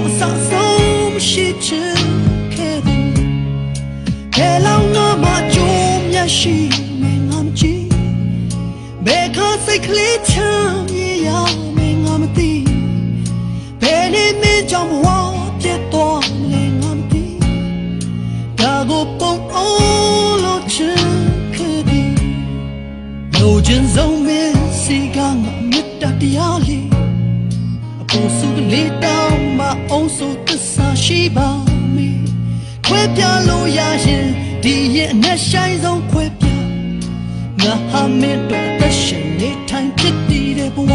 လုံးစဆုံးရှိချင်ခဲ့ဘူးဘယ်လောက်မှမကြုံမျက်ရှိမင်းငါမကြည့်ဘယ်ကစိတ်ကလေးချမ်းမြေရမင်းငါမသိဘယ်နေမင်းကြောင့်ဘဝပြတ်သွားလဲငါမသိဒါကိုပုံအောင်လို့ချင်ခဲ့ပြီလိုချင်ဆုံးမင်းစီကငါမြတ်တရားလေး အပေါ်စုကလေးတောင်းမအောင်ဆိုသစ္စာရှိပါမေခွဲပြလို့ရရင်ဒီရဲ့အနဲ့ဆိုင်ဆုံးခွဲပြငါဟာမင်းတို့အသက်ရှင်နေထိုင်ဖြစ်တည်တဲ့ဘဝ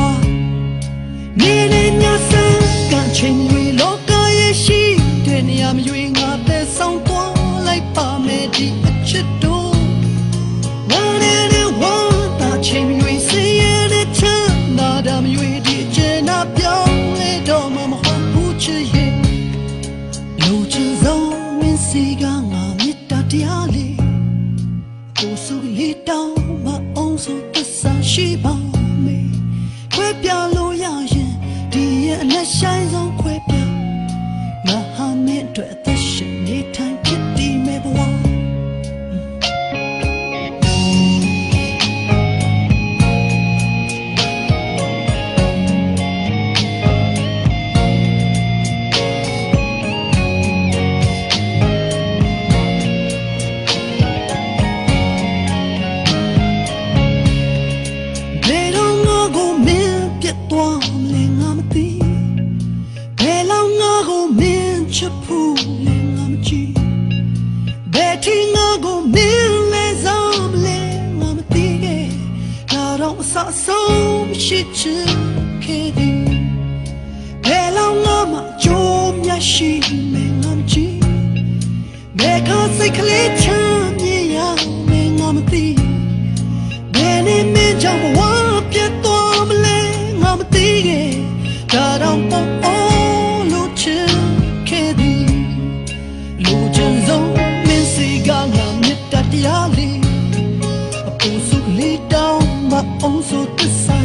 နေနေညစံကချင်းရွေလောကရဲ့ရှိတဲ့နေရာမရွေငါသက်ဆောင်သွားလိုက်ပါမယ်ဒီအချစ် ရဲ့ ချစ်ဖို့လဲငါမကြည့်ဘယ်ထိငါကိုမင်းလဲစားမလဲငါမသိခဲ့ဒါတော့အဆအဆုံးရှိချင်ခဲ့သည်ဘယ်လောက်ငါမှကြိုးမြတ်ရှိမယ်ငါမကြည့်ဘယ်ကစိတ်ကလေးချမ်းမြေရမယ်ငါမသိဘယ်နဲ့မင်းကြောင့်ဘဝ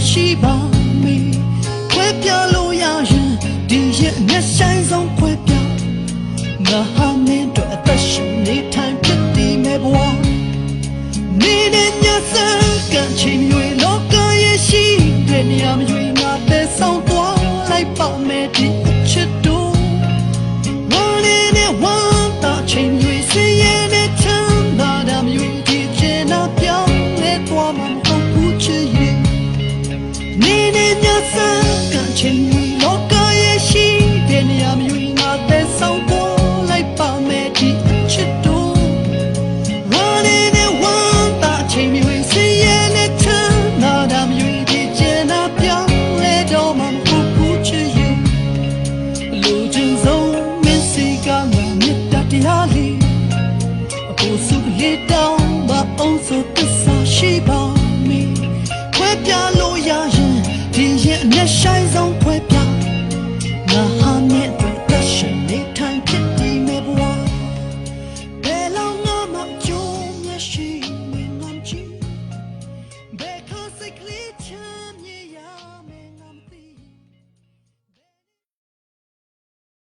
ရှိပါမေခွဲပြလို့ရရင်ဒီရဲ့မျက်ဆိုင်ဆုံးခွဲပြငါဟာမင်းတို့အသက်ရှင်နေထိုင်ဖြစ်တည်မဲ့ဘဝနေနေညစံကချင်းရွေလောကရဲ့ရှိတဲ့နေရာမရွေငါသက်ဆောင်သွားလိုက်ပါမယ်ဒီအချစ်တို့ဝမ်းနေနေဝမ်းသာချင်းရွေစင် that yali a po su le down but also this she ba me ခွဲပြလို့ရရင် 那山总会飘。